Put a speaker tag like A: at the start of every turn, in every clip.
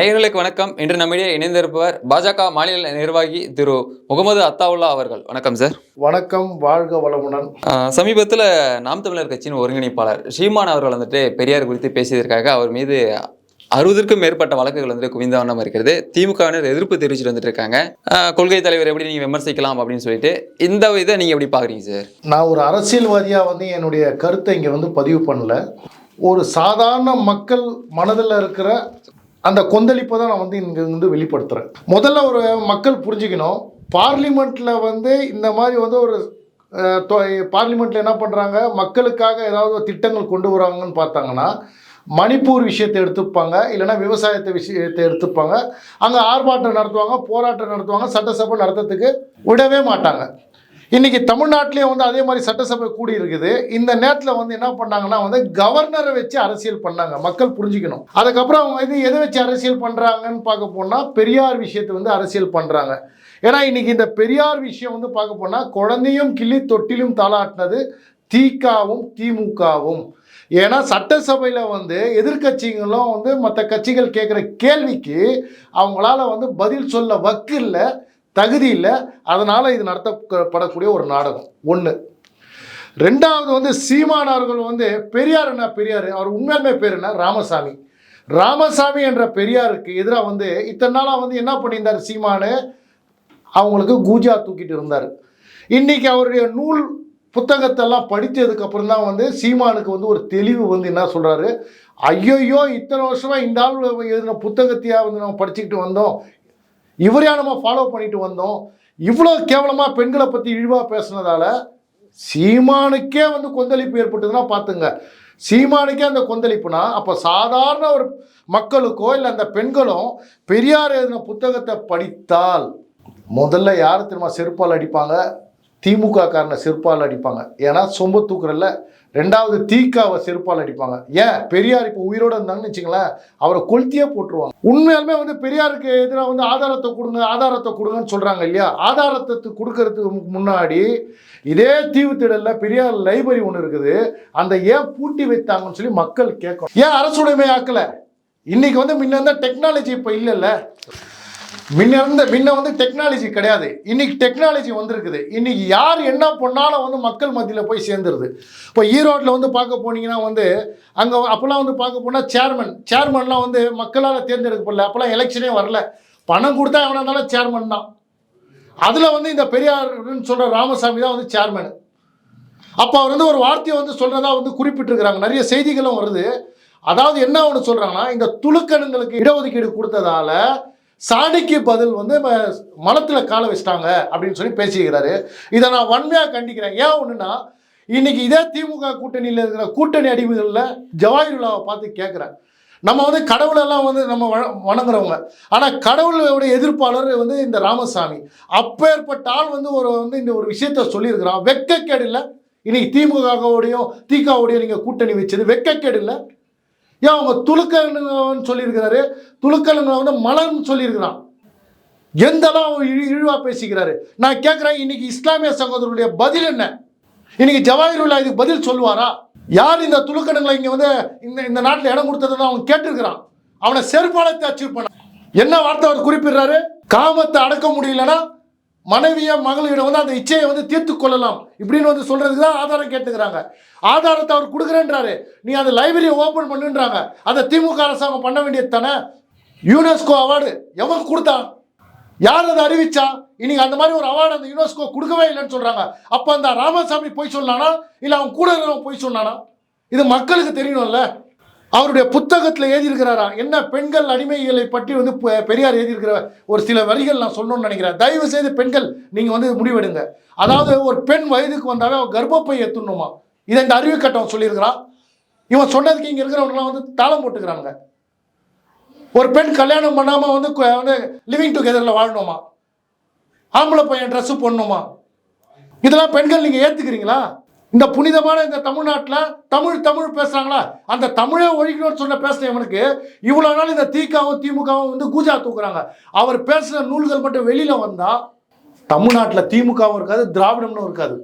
A: நேயர்களுக்கு வணக்கம். இன்று நம்மிடையே இணைந்திருப்பவர் பாஜக மாநில நிர்வாகி திரு முகமது அத்தாவுல்லா அவர்கள். வணக்கம் சார்.
B: வணக்கம். வாழ்க வளமுடன்.
A: சமீபத்தில் நாம் தமிழர் கட்சியின் ஒருங்கிணைப்பாளர் ஸ்ரீமான் அவர்கள் வந்துட்டு பெரியார் குறித்து பேசியதற்காக அவர் மீது அறுபதற்கும் மேற்பட்ட வழக்குகள் வந்துட்டு குவிந்த வண்ணம் இருக்கிறது. திமுகவினர் எதிர்ப்பு தெரிவிச்சுட்டு வந்துட்டு இருக்காங்க. கொள்கை தலைவர் எப்படி நீங்கள் விமர்சிக்கலாம் அப்படின்னு சொல்லிட்டு இந்த இதை நீங்கள் எப்படி பார்க்குறீங்க சார்?
B: நான் ஒரு அரசியல்வாதியாக வந்து என்னுடைய கருத்தை இங்கே வந்து பதிவு பண்ணல. ஒரு சாதாரண மக்கள் மனதில் இருக்கிற அந்த கொந்தளிப்பை தான் நான் வந்து இங்கே வந்து வெளிப்படுத்துகிறேன் முதல்ல ஒரு மக்கள் புரிஞ்சுக்கணும். பார்லிமெண்ட்டில் வந்து இந்த மாதிரி வந்து ஒரு பார்லிமெண்ட்டில் என்ன பண்ணுறாங்க மக்களுக்காக ஏதாவது திட்டங்கள் கொண்டு வராங்கன்னு பார்த்தாங்கன்னா மணிப்பூர் விஷயத்தை எடுத்துப்பாங்க இல்லைன்னா விவசாயத்தை விஷயத்தை எடுத்துப்பாங்க. அங்கே ஆர்ப்பாட்டம் நடத்துவாங்க போராட்டம் நடத்துவாங்க சட்டசபை நடத்துறதுக்கு விடவே மாட்டாங்க. இன்னைக்கு தமிழ்நாட்டிலேயே வந்து அதே மாதிரி சட்டசபை கூடி இருக்குது. இந்த நேரத்தில் வந்து என்ன பண்ணாங்கன்னா வந்து கவர்னரை வச்சு அரசியல் பண்ணாங்க. மக்கள் புரிஞ்சுக்கணும். அதுக்கப்புறம் அவங்க இது எதை வச்சு அரசியல் பண்ணுறாங்கன்னு பார்க்க போனால் பெரியார் விஷயத்தை வந்து அரசியல் பண்ணுறாங்க ஏன்னா இன்னைக்கு இந்த பெரியார் விஷயம் வந்து பார்க்க போனால் குழந்தையும் கிள்ளி தொட்டிலும் தாளாட்டினது திகாவும் திமுகவும். ஏன்னா சட்டசபையில் வந்து எதிர்கட்சிகளும் வந்து மற்ற கட்சிகள் கேட்குற கேள்விக்கு அவங்களால வந்து பதில் சொல்ல வக்கு இல்லை. தகுதி இல்லை. அதனால் இது நடத்தப்படக்கூடிய ஒரு நாடகம். ஒன்று ரெண்டாவது வந்து சீமானவர்கள் வந்து பெரியார் என்ன பெரியார்? அவர் உண்மையாலுமே பேர் என்ன? ராமசாமி. ராமசாமி என்ற பெரியாருக்கு எதிராக வந்து இத்தனை நாளாக வந்து என்ன பண்ணியிருந்தார் சீமானு? அவங்களுக்கு கூஜா தூக்கிட்டு இருந்தார். இன்றைக்கி அவருடைய நூல் புத்தகத்தெல்லாம் படித்ததுக்கு அப்புறம் தான் வந்து சீமானுக்கு வந்து ஒரு தெளிவு வந்து என்ன சொல்கிறாரு ஐயோயோ இத்தனை வருஷமாக இந்த ஆள் எழுதின புத்தகத்தையாக வந்து நம்ம படிச்சுக்கிட்டு வந்தோம்? இவரையா நம்ம ஃபாலோ பண்ணிட்டு வந்தோம். இவ்வளோ கேவலமாக பெண்களை பற்றி இழிவாக பேசுனதால சீமானுக்கே வந்து கொந்தளிப்பு ஏற்பட்டதுன்னா பார்த்துங்க. சீமானுக்கே அந்த கொந்தளிப்புனா அப்போ சாதாரண ஒரு மக்களுக்கோ இல்லை அந்த பெண்களும் பெரியார் எழுதின புத்தகத்தை படித்தால் முதல்ல யார் திரும்ப செருப்பால் அடிப்பாங்க? திமுக காரனை செருப்பால் அடிப்பாங்க. ஏன்னா சொம்ப தூக்குறல்ல ரெண்டாவது தீக்காவை செருப்பால் அடிப்பாங்க. ஏன்? பெரியார் இப்போ உயிரோடு இருந்தாங்கன்னு வச்சுங்களேன் அவரை கொளுத்தியே போட்டுருவாங்க. உண்மையாலுமே வந்து பெரியாருக்கு எதிராக வந்து ஆதாரத்தை கொடுங்க ஆதாரத்தை கொடுங்கன்னு சொல்கிறாங்க இல்லையா? ஆதாரத்தை கொடுக்கறதுக்கு முன்னாடி இதே தீவுத்திடலில் பெரியார் லைப்ரரி ஒன்று இருக்குது. அந்த ஏன் பூட்டி வைத்தாங்கன்னு சொல்லி மக்கள் கேட்கணும். ஏன் அரசுடைமை ஆக்கலை? இன்னைக்கு வந்து முன்ன இருந்தால் டெக்னாலஜி இப்போ இல்லைல்ல. முன்னிருந்த முன்ன வந்து டெக்னாலஜி கிடையாது. இன்னைக்கு டெக்னாலஜி வந்திருக்குது. இன்னைக்கு யார் என்ன பண்ணாலும் வந்து மக்கள் மத்தியில் போய் சேர்ந்துருது. இப்போ ஈரோட்டில் வந்து பார்க்க போனீங்கன்னா வந்து அங்கே அப்போல்லாம் வந்து பார்க்க போனால் சேர்மன் சேர்மன்லாம் வந்து மக்களால் தேர்ந்தெடுக்கப்படல. அப்போல்லாம் எலெக்ஷனே வரல. பணம் கொடுத்தா எவனா இருந்தாலும் சேர்மன் தான். அதில் வந்து இந்த பெரியார்னு சொல்கிற ராமசாமி தான் வந்து சேர்மன் அப்போ அவர் வந்து ஒரு வார்த்தையை வந்து சொல்கிறதா வந்து குறிப்பிட்டிருக்கிறாங்க. நிறைய செய்திகளும் வருது. அதாவது என்ன ஒன்று சொல்கிறாங்கன்னா இந்த துலுக்கணுங்களுக்கு இடஒதுக்கீடு கொடுத்ததால சாணிக்கு பதில் வந்து மலத்தில் காலை வச்சிட்டாங்க அப்படின்னு சொல்லி பேசிக்கிறாரு இதை நான் வன்மையாக கண்டிக்கிறேன். ஏன் ஒன்றுனா இன்னைக்கு இதே திமுக கூட்டணியில் இருக்கிற கூட்டணி அடிமைகளில் ஜவாஹிருல்லாவை பார்த்து கேட்குறேன் நம்ம வந்து கடவுளெல்லாம் வந்து நம்ம வண- வணங்குறவங்க. ஆனால் கடவுளுடைய எதிர்ப்பாளர் வந்து இந்த ராமசாமி. அப்பேற்பட்ட ஆள் வந்து ஒரு வந்து இந்த ஒரு விஷயத்த சொல்லியிருக்கிறான். வெக்கக்கேடு இல்லை. இன்னைக்கு திமுகவோடையும் திகாவோடையும் நீங்கள் கூட்டணி வச்சது வெக்கக்கேடு இல்லை. ஏன் அவங்க துலுக்கன்னு சொல்லியிருக்கிறாரு? துலுக்கலுங்க வந்து மலர்னு சொல்லியிருக்கிறான். எந்த அளவு இழி இழிவா பேசிக்கிறாரு? நான் கேட்குறேன் இன்னைக்கு இஸ்லாமிய சகோதரருடைய பதில் என்ன? இன்னைக்கு ஜவாஹிருல்லா இதுக்கு பதில் சொல்லுவாரா? யார் இந்த துளுக்கணுங்களை இங்கே வந்து இந்த இந்த நாட்டில் இடம் கொடுத்ததுன்னு அவன் கேட்டிருக்கிறான். அவனை செருப்பாலத்தை அச்சீவ் பண்ண என்ன வார்த்தை அவர் குறிப்பிடுறாரு? காமத்தை அடக்க முடியலன்னா மனைவியை மகளிடம் வந்து அந்த இச்சையை வந்து தீர்த்து கொள்ளலாம். இப்படின்னு வந்து சொல்கிறதுக்கு தான் ஆதாரம் கேட்டுக்கிறாங்க. ஆதாரத்தை அவர் கொடுக்குறேன்றாரு. நீ அந்த லைப்ரரியை ஓப்பன் பண்ணுன்றாங்க. அதை திமுக அரசாங்கம் பண்ண வேண்டியது தானே? யுனெஸ்கோ அவார்டு எவன் கொடுத்தான் யார் அதை அறிவிச்சா? இன்னைக்கு அந்த மாதிரி ஒரு அவார்டு அந்த யுனெஸ்கோ கொடுக்கவே இல்லைன்னு சொல்கிறாங்க அப்போ அந்த ராமசாமி போய் சொன்னானா? இல்லை அவன் கூட இருக்கிறவன் போய் சொன்னானா? இது மக்களுக்கு தெரியணும்ல. அவருடைய புத்தகத்தில் எழுதியிருக்கிறாரா? என்ன பெண்கள் அடிமைகளை பற்றி வந்து பெ- பெரியார் எழுதியிருக்கிற ஒரு சில வரிகள் நான் சொல்லணும்னு நினைக்கிறேன். தயவு செய்து பெண்கள் நீங்கள் வந்து முடிவெடுங்க. அதாவது ஒரு பெண் வயதுக்கு வந்தாவே அவன் கர்ப்பப்பை எத்தணுமா இதை இந்த அறிவு கட்டம் சொல்லியிருக்கிறான் இவன் சொன்னதுக்கு இங்கே இருக்கிறவங்களாம் வந்து தாளம் போட்டுக்கிறாங்க ஒரு பெண் கல்யாணம் பண்ணாமல் வந்து வந்து லிவிங் டுகெதரில் வாழணுமா? ஆம்பளை பையன் ட்ரெஸ்ஸு போடணுமா? இதெல்லாம் பெண்கள் நீங்கள் ஏற்றுக்கிறீங்களா இந்த புனிதமான இந்த தமிழ்நாட்டில் தமிழ் தமிழ் பேசுகிறாங்களா அந்த தமிழே ஒழிக்கணும்னு சொன்ன பேசுன இவனுக்கு இவ்வளோ நாள் இந்த திகாவும் திமுகவும் வந்து கூஜா தூக்குறாங்க. அவர் பேசுகிற நூல்கள் மட்டும் வெளியில் வந்தால் தமிழ்நாட்டில் திமுகவும் இருக்காது திராவிடம்னு இருக்காது.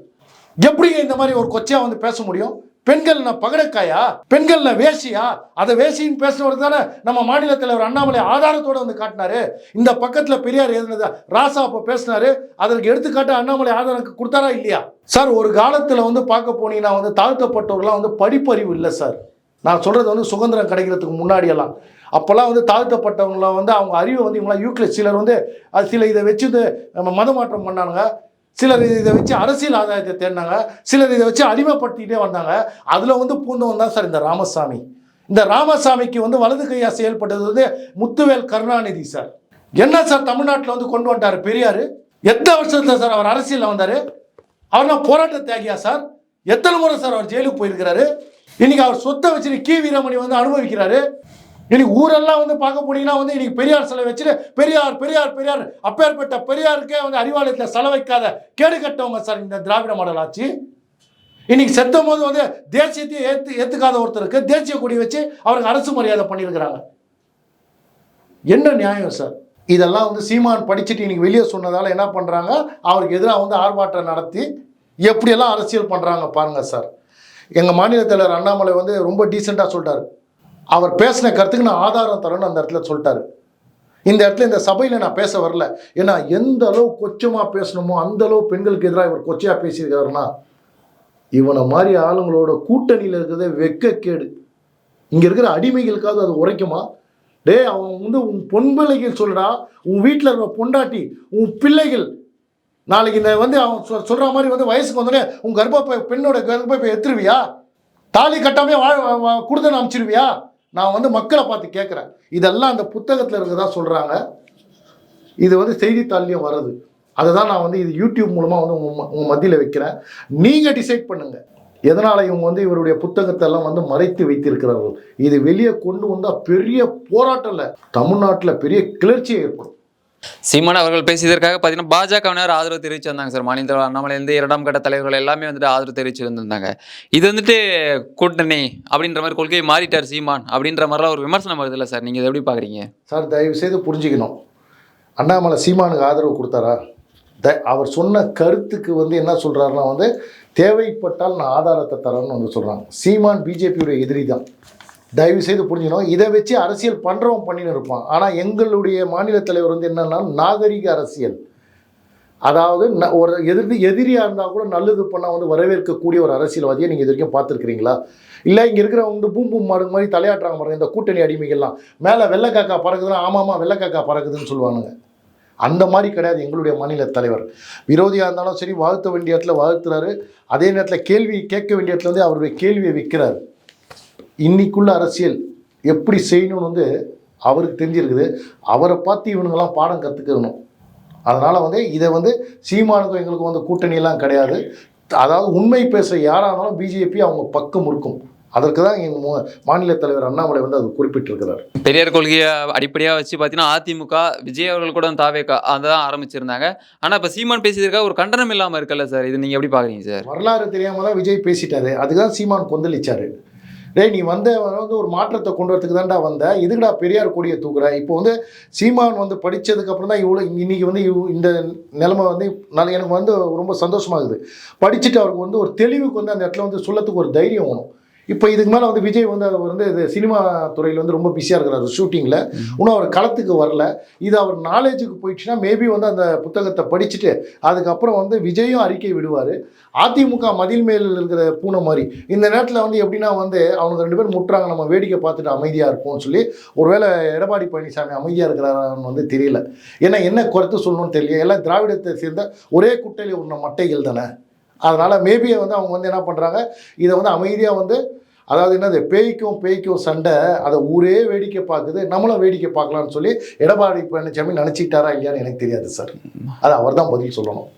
B: எப்படிங்க இந்த மாதிரி ஒரு கொச்சையாக வந்து பேச முடியும்? பெண்கள்னா பகடக்காயா? பெண்கள் வேசியா? அதை வேசின்னு பேசுனவர் தானே நம்ம மாநில தலைவர் அண்ணாமலை ஆதாரத்தோட வந்து காட்டினாரு. இந்த பக்கத்தில் பெரியார் எழுதினதா ராசா அப்போ பேசினாரு. அதற்கு எடுத்துக்காட்டு அண்ணாமலை ஆதாரம் கொடுத்தாரா இல்லையா? சார் ஒரு காலத்தில் வந்து பார்க்க போனீங்கன்னா வந்து தாழ்த்தப்பட்டவர்களாம் வந்து படிப்பறிவு இல்லை சார். நான் சொல்கிறது வந்து சுதந்திரம் கிடைக்கிறதுக்கு முன்னாடியெல்லாம். அப்போல்லாம் வந்து தாழ்த்தப்பட்டவங்களாம் வந்து அவங்க அறிவை வந்து இவங்களாம் யூக்ளிஸ் சிலர் வந்து அது சில இதை வச்சு மதமாற்றம் பண்ணானுங்க. சிலர் இதை வச்சு அரசியல் ஆதாயத்தை தேடினாங்க சிலர் இதை வச்சு அடிமைப்படுத்திக்கிட்டே வந்தாங்க. அதில் வந்து பூந்தவன் தான் சார் இந்த ராமசாமி. இந்த ராமசாமிக்கு வந்து வலது கையாக செயல்பட்டது வந்து முத்துவேல் கருணாநிதி சார். என்ன சார் தமிழ்நாட்டில் வந்து கொண்டு வந்தார் பெரியார்? எத்தனை வருஷத்தில் சார் அவர் அரசியலில் வந்தார்? அவர்னா போராட்ட தியாகியா சார்? எத்தனை முறை சார் அவர் ஜெயிலுக்கு போயிருக்கிறாரு? இன்னைக்கு அவர் சொத்தை வச்சுட்டு கி. வீரமணி வந்து அனுபவிக்கிறாரு. இன்னைக்கு ஊரெல்லாம் வந்து பார்க்க போனீங்கன்னா வந்து இன்னைக்கு பெரியார் சிலை வச்சுட்டு பெரியார் பெரியார் பெரியார் அப்பேற்பட்ட பெரியாருக்கே வந்து அறிவாலயத்தில் செல வைக்காத கேடு கட்டவங்க சார் இந்த திராவிட மாடல் ஆட்சி. இன்னைக்கு செத்தும் போது வந்து தேசியத்தை ஏற்று ஏற்றுக்காத ஒருத்தருக்கு தேசிய கொடி வச்சு அவருக்கு அரசு மரியாதை பண்ணியிருக்கிறாங்க. என்ன நியாயம் சார்? இதெல்லாம் வந்து சீமான் படிச்சுட்டு இன்னைக்கு வெளியே சொன்னதால் என்ன பண்ணுறாங்க அவருக்கு எதிராக வந்து ஆர்ப்பாட்டம் நடத்தி எப்படியெல்லாம் அரசியல் பண்ணுறாங்க பாருங்கள் சார். எங்கள் மாநில தலைவர் அண்ணாமலை வந்து ரொம்ப டீசெண்டாக சொல்லிட்டாரு. அவர் பேசின கருத்துக்கு நான் ஆதாரம் தரேன்னு அந்த இடத்துல சொல்லிட்டாரு. இந்த இடத்துல இந்த சபையில் நான் பேச வரல. ஏன்னா எந்த அளவு கொச்சமாக பேசணுமோ அந்த அளவு பெண்களுக்கு எதிராக இவர் கொச்சையாக பேசியிருக்காருன்னா இவனை மாதிரி ஆளுங்களோட கூட்டணியில் இருக்கிறதே வெக்கக்கேடு. இங்கே இருக்கிற அடிமைகளுக்காவது அது உரைக்குமா? டேய் அவன் வந்து உன் பொன் பிள்ளைகள் சொல்கிறா உன் வீட்டில் இருக்கிற பொண்டாட்டி உன் பிள்ளைகள். நாளைக்கு இந்த வந்து அவன் சொல் சொல்கிற மாதிரி வந்து வயசுக்கு வந்தோடனே உன் கர்ப்பப்பை பெண்ணோட கர்ப்பப்பை எத்துருவியா தாலி கட்டாமே வா- கொடுத்து அனுப்பிச்சிருவியா? நான் வந்து மக்களை பார்த்து கேட்குறேன் இதெல்லாம் அந்த புத்தகத்தில் இருக்கிறதா சொல்கிறாங்க இது வந்து செய்தித்தாள்லையும் வருது. அதை தான் நான் வந்து இது யூடியூப் மூலமாக வந்து உங்கள் உங்கள் மத்தியில் வைக்கிறேன். நீங்கள் டிசைட் பண்ணுங்கள் எதனால் இவங்க வந்து இவருடைய புத்தகத்தை எல்லாம் வந்து மறைத்து வைத்திருக்கிறார்கள்? இது வெளியே கொண்டு வந்தால் பெரிய போராட்டம் இல்லை தமிழ்நாட்டில் பெரிய கிளர்ச்சியை ஏற்படும்.
A: சீமான் அவர்கள் பேசியதற்காக பார்த்தீங்கன்னா பாஜகவினர் ஆதரவு தெரிவிச்சு வந்தாங்க சார். மாநில தலைவர் அண்ணாமலையிலேருந்து இரண்டாம் கட்ட தலைவர்கள் எல்லாமே வந்துட்டு ஆதரவு தெரிவிச்சு வந்திருந்தாங்க. இது வந்துட்டு கூட்டணி அப்படின்ற மாதிரி கொள்கையை மாறிட்டார் சீமான் அப்படின்ற மாதிரிலாம் ஒரு விமர்சனம் வருது இல்லை சார்? நீங்கள் இதை எப்படி பார்க்குறீங்க
B: சார் தயவு செய்து புரிஞ்சுக்கணும். அண்ணாமலை சீமானுக்கு ஆதரவு கொடுத்தாரா? த அவர் சொன்ன கருத்துக்கு வந்து என்ன சொல்கிறாருன்னா வந்து தேவைப்பட்டால் நான் ஆதாரத்தை தரேன்னு வந்து சொல்கிறாங்க சீமான் பிஜேபியுடைய எதிரி தான். தயவு செய்து புரிஞ்சுக்கணும். இதை வச்சு அரசியல் பண்ணுறவன் பண்ணின்னு இருப்பான். ஆனால் எங்களுடைய மாநில தலைவர் வந்து என்னன்னா நாகரிக அரசியல். அதாவது ந- ஒரு எதிர்த்து எதிரியாக இருந்தால் கூட நல்லது பண்ணால் வந்து வரவேற்கக்கூடிய ஒரு அரசியல்வாதியை நீங்கள் இது வரைக்கும் பார்த்துருக்கிறீங்களா? இல்லை இங்கே இருக்கிற வந்து பூம் பூம் மாடு மாதிரி தலையாட்டுறாங்க பாருங்க இந்த கூட்டணி அடிமைகள்லாம். மேலே வெள்ளைக்காக்கா பறக்குதுன்னா ஆமாம்மா வெள்ளைக்காக்கா பறக்குதுன்னு சொல்லுவானுங்க. அந்த மாதிரி கிடையாது எங்களுடைய மாநில தலைவர். விரோதியாக இருந்தாலும் சரி வாழ்த்த வேண்டிய இடத்துல வாழ்த்துறாரு. அதே நேரத்தில் கேள்வி கேட்க வேண்டிய இடத்துல வந்து அவருடைய கேள்வியை வைக்கிறார். இன்னைக்குள்ள அரசியல் எப்படி செய்யணும்னு வந்து அவருக்கு தெரிஞ்சிருக்குது. அவரை பார்த்து இவனுங்கெல்லாம் பாடம் கற்றுக்கணும் அதனால் வந்து இதை வந்து சீமானுக்கும் எங்களுக்கும் வந்து கூட்டணியெல்லாம் கிடையாது. அதாவது உண்மை யாராக இருந்தாலும் பிஜேபி அவங்க பக்கம் இருக்கும் அதற்கு தான் எங்கள் மாநில தலைவர் அண்ணாமலை வந்து அது குறிப்பிட்டிருக்கிறார்.
A: பெரியார் கொள்கையை அடிப்படையாக வச்சு பார்த்தீங்கன்னா அதிமுக விஜய் அவர்கள் கூட தாவேக்கா அதை தான் ஆரம்பிச்சிருந்தாங்க. ஆனால் இப்போ சீமான் பேசியதற்காக ஒரு கண்டனம் இல்லாமல் இருக்குல்ல சார்? இது நீங்கள் எப்படி பார்க்குறீங்க சார்?
B: வரலாறு தெரியாமல் தான் விஜய் பேசிட்டாரு. அதுதான் சீமான் கொந்தளிச்சாரு. டேய் நீ வந்த வந்து ஒரு மாற்றத்தை கொண்டு வரதுக்கு தான்டா வந்த. இதுக்குடா பெரியார் கொடியை தூக்குற? இப்போ வந்து சீமான் வந்து படித்ததுக்கப்புறம் தான் இவ்வளோ இன்னைக்கு வந்து இவ்- இந்த நிலைமை வந்து நான் எனக்கு வந்து ரொம்ப சந்தோஷமாகுது. படிச்சுட்டு அவருக்கு வந்து ஒரு தெளிவுக்கு வந்து அந்த இடத்துல வந்து சொல்லத்துக்கு ஒரு தைரியம் வேணும். இப்போ இதுக்கு மேலே வந்து விஜய் வந்து அவர் வந்து இது சினிமா துறையில் வந்து ரொம்ப பிஸியாக இருக்கிறாரு. ஷூட்டிங்கில் இன்னும் அவர் களத்துக்கு வரல. இது அவர் நாலேஜுக்கு போயிடுச்சுன்னா மேபி வந்து அந்த புத்தகத்தை படிச்சுட்டு அதுக்கப்புறம் வந்து விஜயும் அறிக்கை விடுவார். அதிமுக மதில் மேல் இருக்கிற பூனை மாதிரி. இந்த நேரத்தில் வந்து எப்படின்னா வந்து அவங்க ரெண்டு பேரும் முட்டுறாங்க. நம்ம வேடிக்கை பார்த்துட்டு அமைதியாக இருப்போம்னு சொல்லி ஒருவேளை எடப்பாடி பழனிசாமி அமைதியாக இருக்கிறாரான்னு வந்து தெரியல. ஏன்னா என்ன குறைத்து சொல்லணும்னு தெரியல. எல்லாம் திராவிடத்தை சேர்ந்த ஒரே குட்டையில் உள்ள மட்டைகள் தானே? அதனால் மேபி வந்து அவங்க வந்து என்ன பண்ணுறாங்க இதை வந்து அமைதியாக வந்து அதாவது என்னது பேய்க்கும் பேய்க்கும் சண்டை அதை ஊரே வேடிக்கை பார்க்குது நம்மளும் வேடிக்கை பார்க்கலாம்னு சொல்லி எடப்பாடி பழனிசாமி நினச்சிக்கிட்டாரா இல்லையான்னு எனக்கு தெரியாது சார். அது அவர் தான் பதில் சொல்லணும்.